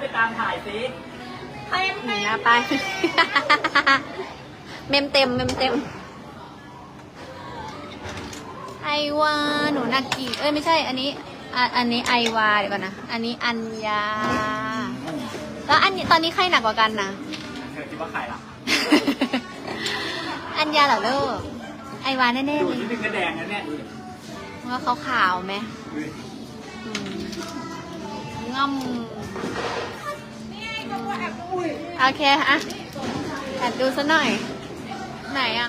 ไปตามถ่ายสิเต็มหนึ่งหน้าไป เมมเต็ม เมมเต็ม ไอวาหนูนากิเอ้ยไม่ใช่ อันนี้อะอันนี้ไอวาเดี๋ยวก่อนนะ อันนี้อัญญา แล้วอันนี้ตอนนี้ใครหนักกว่ากันนะ เธอคิดว่าใครล่ะอัญญาเหรอลูกไอวาแน่ๆดูเลยนิดนึงก็แดงแล้วเนี่ยดูดิว่าเขาขาวไหมดูดิอืมง่ำ โอเคอะแอบดูซะหน่อย ไหนอะ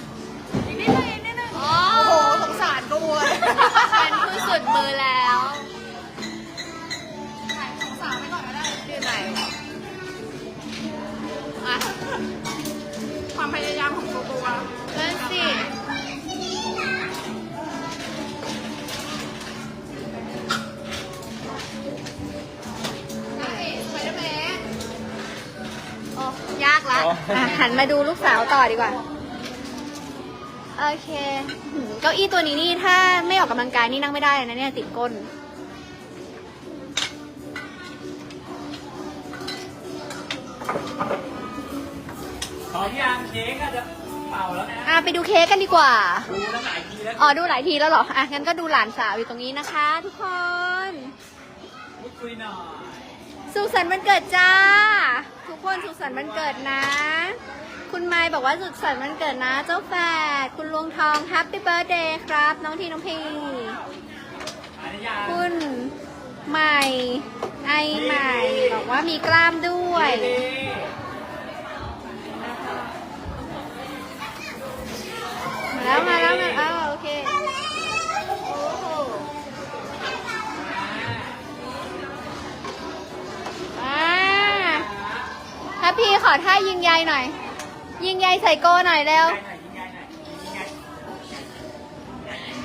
อีกนิดนึงอีกนิดนึงอ๋อโอ้โหสงสารกูเลยเป็นผู้สุดมือแล้วากละอะหันมาดูลูกสาวต่อดีกว่า โอเคหืมเก้าอี้ตัวนี้นี่ถ้าไม่ออกกำลังกายนี่นั่งไม่ได้เลยนะเนี่ยติดก้น ขอที่ยางเค้กอะจะเป่าแล้วนะอะไปดูเค้กกันดีกว่า ดูตั้งหลายทีแล้ว อ๋อดูหลายทีแล้วเหรอ อะงั้นก็ดูหลานสาวอยู่ตรงนี้นะคะ ทุกคน พูดคุยหน่อย สุขสันต์วันเกิดจ้า ทุกคนสุขสันต์วันเกิดนะ คุณไมค์บอกว่าสุขสันต์วันเกิดนะ เจ้าแฝดคุณลวงทองแฮปปี้เบิร์ดเดย์ครับ น้องทีน้องพีอันนี้ยางคุณใหม่ไอใหม่บอกว่ามีกล้ามด้วย พี่ขอท่ายิงใยหน่อย ยิงใยใส่โกหน่อยเร็ว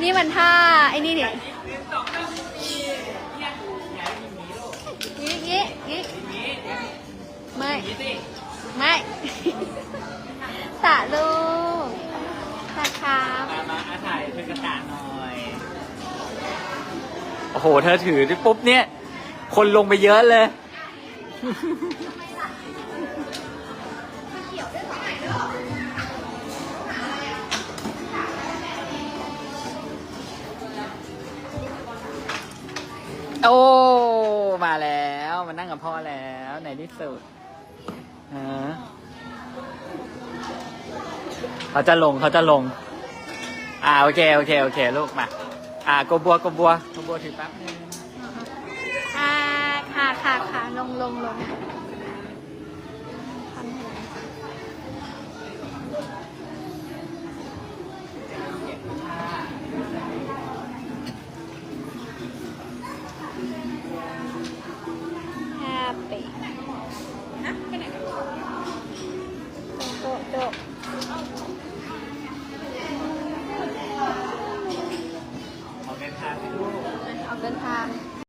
นี่มันท่าไอ้นี่นี่หนึ่งสองสามสี่เยี่ยมอย่าให้ยิงหนีลูกงี้งี้งี้ยิงยิงไม่ไม่สาลูกสาครับมามาถ่ายเพื่อนกระดาษหน่อย โอ้โห เธอถือที่ปุ๊บเนี่ย คนลงไปเยอะเลย โอ้ มาแล้วมานั่งกับพ่อแล้วในที่สุดฮะเขาจะลงเขาจะลง อ่าโอเคโอเคโอเคลูกมา อ่ากบัวกบัวกบัวถือแป๊บนึงอ่าค่ะค่ะค่ะลงลงลง 跟他